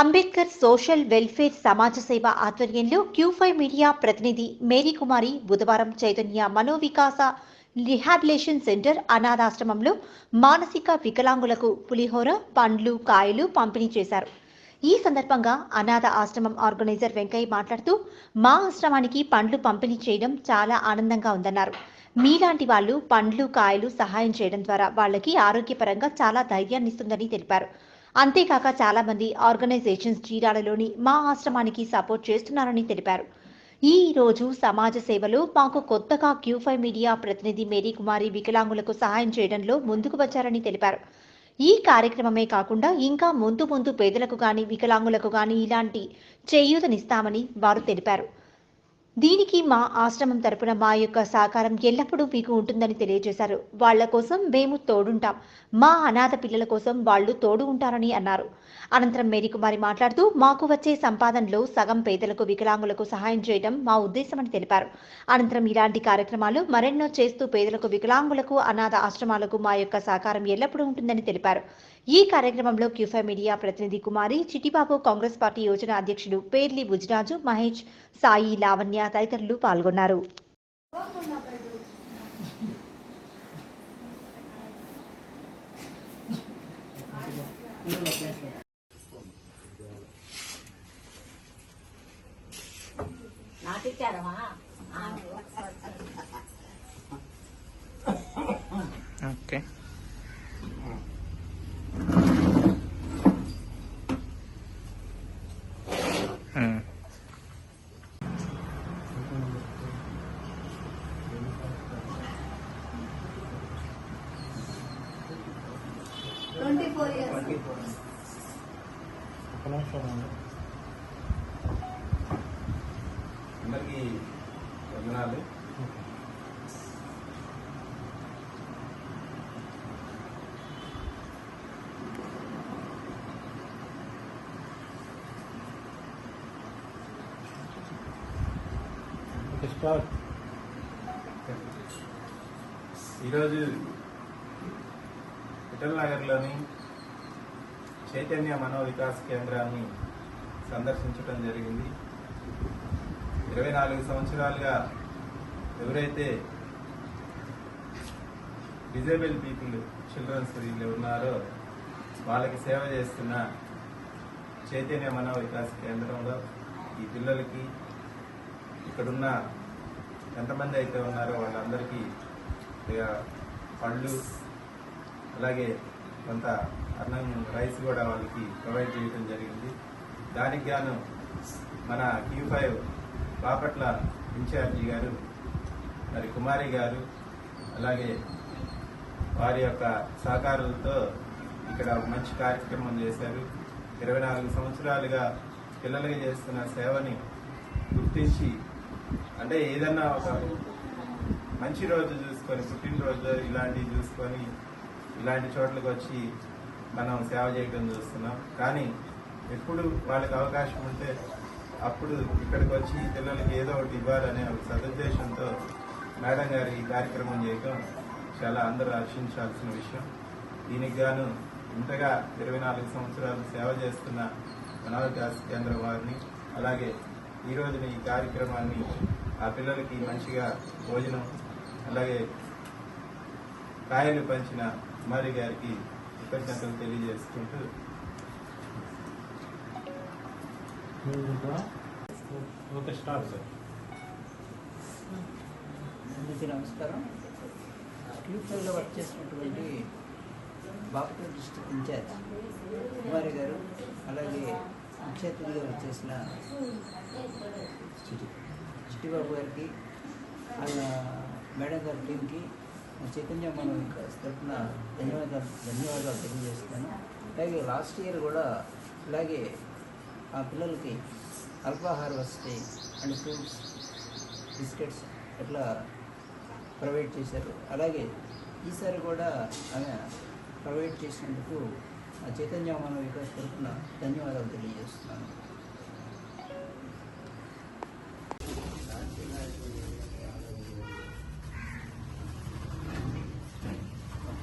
Ambedkar social welfare సమాజ సేవ ఆధ్వర్యంలో క్యూ ఫైవ్ మీడియా ప్రతినిధి మేరీ కుమారి బుధవారం చైతన్య మనోవికాస రిహాబిలేషన్ సెంటర్ అనాథాశ్రమంలో మానసిక వికలాంగులకు పులిహోర పండ్లు కాయలు పంపిణీ చేశారు. ఈ సందర్భంగా అనాథ ఆశ్రమం ఆర్గనైజర్ వెంకయ్య మాట్లాడుతూ మా ఆశ్రమానికి పండ్లు పంపిణీ చేయడం చాలా ఆనందంగా ఉందన్నారు. మీలాంటి వాళ్ళు పండ్లు కాయలు సహాయం చేయడం ద్వారా వాళ్ళకి ఆరోగ్యపరంగా చాలా ధైర్యాన్ని ఇస్తుందని తెలిపారు. అంతేకాక చాలామంది ఆర్గనైజేషన్స్ చీరాలలోని మా ఆశ్రమానికి సపోర్ట్ చేస్తున్నారని తెలిపారు. ఈ రోజు సమాజ సేవలో మాకు కొత్తగా క్యూ ఫైవ్ మీడియా ప్రతినిధి మేరీ కుమారి వికలాంగులకు సహాయం చేయడంలో ముందుకు వచ్చారని తెలిపారు. ఈ కార్యక్రమమే కాకుండా ఇంకా ముందు ముందు పేదలకు గాని వికలాంగులకు గాని ఇలాంటి చేయూతనిస్తామని వారు తెలిపారు. దీనికి మా ఆశ్రమం తరపున మా యొక్క సహకారం ఎల్లప్పుడూ మీకు ఉంటుందని తెలియజేశారు. వాళ్ళ కోసం మేము తోడుంటాం. మా అనాథ పిల్లల కోసం వాళ్ళు తోడు ఉంటారని అన్నారు. అనంతరం మేరీకుమారి మాట్లాడుతూ మాకు వచ్చే సంపాదనలో సగం పేదలకు వికలాంగులకు సహాయం చేయడం మా ఉద్దేశమని తెలిపారు. అనంతరం ఇలాంటి కార్యక్రమాలు మరెన్నో చేస్తూ పేదలకు వికలాంగులకు అనాథ ఆశ్రమాలకు మా యొక్క సహకారం ఎల్లప్పుడూ ఉంటుందని తెలిపారు. ఈ కార్యక్రమంలో క్యూఫై మీడియా ప్రతినిధి కుమారి చిట్టిబాబు కాంగ్రెస్ పార్టీ యోజన అధ్యక్షుడు పేర్లి బుజ్రాజు మహేష్ సాయి లావణ్య తదితరులు పాల్గొన్నారు. నాటిచ్చారమ్మా. అందరికీ వందనాలు ఈరోజు విఠల్ నగర్లోని చైతన్య మనోవికాస్ కేంద్రాన్ని సందర్శించడం జరిగింది. ఇరవై నాలుగు సంవత్సరాలుగా ఎవరైతే డిజేబుల్ పీపుల్ చిల్డ్రన్స్ వీళ్ళు ఉన్నారో వాళ్ళకి సేవ చేస్తున్న చైతన్య మనో వికాస్ కేంద్రంలో ఈ పిల్లలకి ఇక్కడున్న ఎంతమంది అయితే ఉన్నారో వాళ్ళందరికీ పళ్ళు అలాగే కొంత అన్నం రైస్ కూడా వాళ్ళకి ప్రొవైడ్ చేయడం జరిగింది. దానికి గాను మన క్యూ ఫైవ్ బాపట్ల ఇన్ఛార్జి గారు మరి కుమారి గారు అలాగే వారి యొక్క సహకారులతో ఇక్కడ ఒక మంచి కార్యక్రమం చేశారు. ఇరవై నాలుగు సంవత్సరాలుగా పిల్లలకి చేస్తున్న సేవని గుర్తించి అంటే ఏదన్నా ఒక మంచి రోజు చూసుకొని పుట్టినరోజు ఇలాంటివి చూసుకొని ఇలాంటి చోట్లకు వచ్చి మనం సేవ చేయడం చూస్తున్నాం. కానీ ఎప్పుడు వాళ్ళకి అవకాశం ఉంటే అప్పుడు ఇక్కడికి వచ్చి పిల్లలకి ఏదో ఒకటి ఇవ్వాలనే ఒక సదుద్దేశంతో మేడం గారు ఈ కార్యక్రమం చేయటం చాలా అందరూ హర్షించాల్సిన విషయం. దీనికి గాను ఇంతగా ఇరవై నాలుగు సంవత్సరాలు సేవ చేస్తున్న మనోవికాస్ కేంద్రం వారిని అలాగే ఈరోజున ఈ కార్యక్రమాన్ని ఆ పిల్లలకి మంచిగా భోజనం అలాగే కాయలు పంచిన కుమారి గారికి కృతజ్ఞతలు తెలియజేసుకుంటూ ఓకే స్టార్ట్ సార్ అందరికీ నమస్కారం. ఫ్యూచర్లో వర్క్ చేసినటువంటి బాపట్ల డిస్ట్రిక్ట్ ఇన్ఛార్జ్ కుమారి గారు అలాగే ముఖ్య అతిథిగా వచ్చేసిన చిట్టిబాబు గారికి వాళ్ళ మేడం గారి టీంకి చైతన్య మనం తరఫున ధన్యవాదాలు ధన్యవాదాలు తెలియజేస్తున్నాను. అలాగే లాస్ట్ ఇయర్ కూడా ఇలాగే ఆ పిల్లలకి అల్పాహార వసతి అండ్ ఫ్రూట్స్ బిస్కెట్స్ ఇట్లా ప్రొవైడ్ చేశారు. అలాగే ఈసారి కూడా ఆమె ప్రొవైడ్ చేసినందుకు ఆ చైతన్య మన వికాస్ తరఫున ధన్యవాదాలు తెలియజేస్తున్నాను.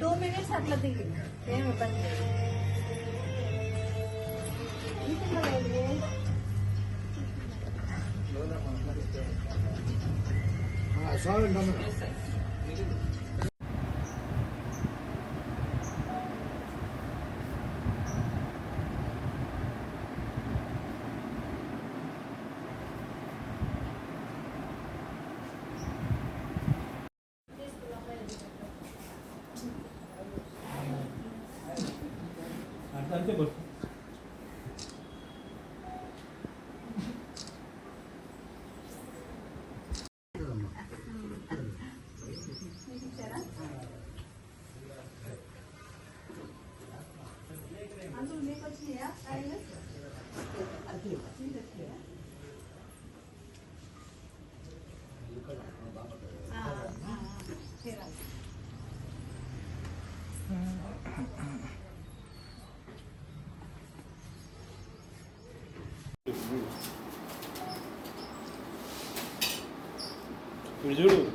టూ మినిట్స్ అట్లా దిగి ఏమి ఇబ్బంది లేదు. 난데 벌써. 아 아, 아, 아, 대박. Biliyorum.